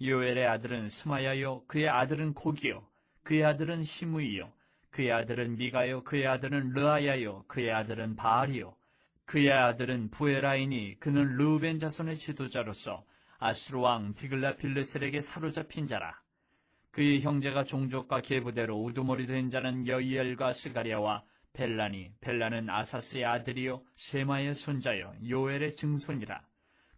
요엘의 아들은 스마야요 그의 아들은 고기요 그의 아들은 히무이요 그의 아들은 미가요 그의 아들은 르아야요 그의 아들은 바알이요 그의 아들은 부에라이니 그는 루벤 자손의 지도자로서 아스루 왕 디글라필레셀에게 사로잡힌 자라. 그의 형제가 종족과 계부대로 우두머리 된 자는 여이엘과 스가랴와 벨라니 벨라는 아사스의 아들이요 세마의 손자요 요엘의 증손이라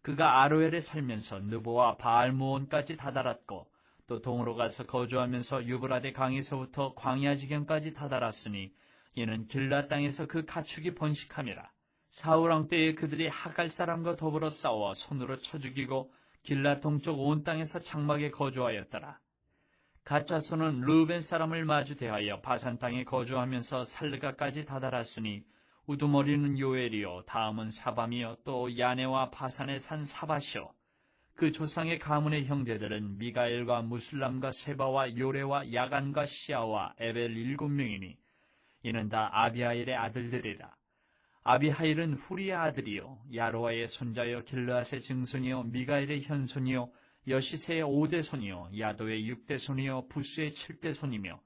그가 아로엘에 살면서 느보와 바알모온까지 다다랐고 또 동으로 가서 거주하면서 유브라데 강에서부터 광야 지경까지 다다랐으니 이는 길라 땅에서 그 가축이 번식함이라. 사울 왕 때에 그들이 하갈 사람과 더불어 싸워 손으로 쳐 죽이고 길라 동쪽 온 땅에서 장막에 거주하였더라. 가짜손은 루벤 사람을 마주 대하여 바산 땅에 거주하면서 살르가까지 다다랐으니 우두머리는 요엘이요. 다음은 사밤이요. 또 야네와 바산의 산 사바시요. 그 조상의 가문의 형제들은 미가엘과 무술람과 세바와 요레와 야간과 시아와 에벨 일곱 명이니 이는 다 아비하일의 아들들이라. 아비하일은 후리의 아들이요. 야로아의 손자요. 길르앗의 증손이요. 미가엘의 현손이요. 여시세의 오대손이요. 야도의 육대손이요. 부스의 칠대손이며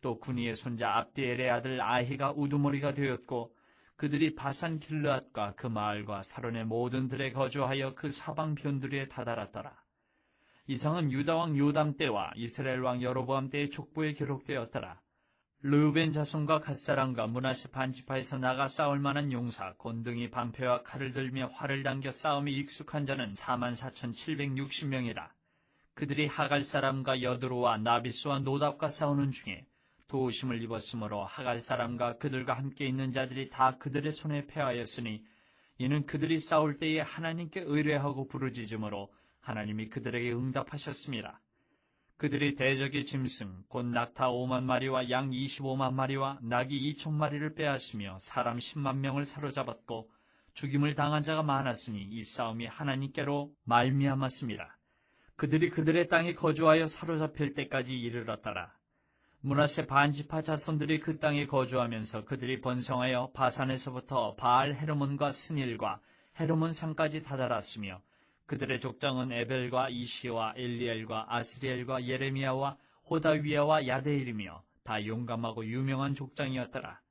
또 군이의 손자 압디엘의 아들 아히가 우두머리가 되었고 그들이 바산 길르앗과 그 마을과 사론의 모든 들에 거주하여 그 사방 변두리에 다다랐더라. 이상은 유다왕 요담 때와 이스라엘 왕 여로보암 때의 족보에 기록되었더라. 르우벤 자손과 갓사람과 문하세 반지파에서 나가 싸울 만한 용사, 곤등이 방패와 칼을 들며 활을 당겨 싸움이 익숙한 자는 44,760명이라. 그들이 하갈 사람과 여드로와 나비스와 노답과 싸우는 중에 도우심을 입었으므로 하갈 사람과 그들과 함께 있는 자들이 다 그들의 손에 패하였으니 이는 그들이 싸울 때에 하나님께 의뢰하고 부르짖음으로 하나님이 그들에게 응답하셨습니다. 그들이 대적의 짐승 곧 낙타 5만 마리와 양 25만 마리와 낙이 2천 마리를 빼앗으며 사람 10만 명을 사로잡았고 죽임을 당한 자가 많았으니 이 싸움이 하나님께로 말미암았습니다. 그들이 그들의 땅에 거주하여 사로잡힐 때까지 이르렀더라. 문하세 반지파 자손들이 그 땅에 거주하면서 그들이 번성하여 바산에서부터 바알 헤르몬과 스닐과 헤르몬 산까지 다다랐으며 그들의 족장은 에벨과 이시와 엘리엘과 아스리엘과 예레미야와 호다위야와 야데일이며 다 용감하고 유명한 족장이었더라.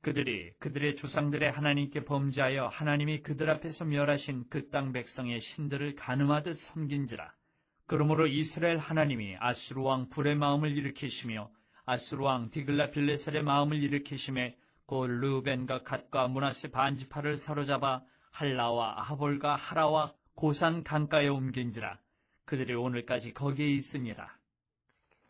그들이 그들의 조상들의 하나님께 범죄하여 하나님이 그들 앞에서 멸하신 그 땅 백성의 신들을 가늠하듯 섬긴지라. 그러므로 이스라엘 하나님이 아수르 왕 불의 마음을 일으키시며 아수르 왕 디글라빌레셀의 마음을 일으키심에 곧 르벤과 갓과 문하세 반지파를 사로잡아 할라와 하볼과 하라와 고산 강가에 옮긴지라 그들이 오늘까지 거기에 있으니라.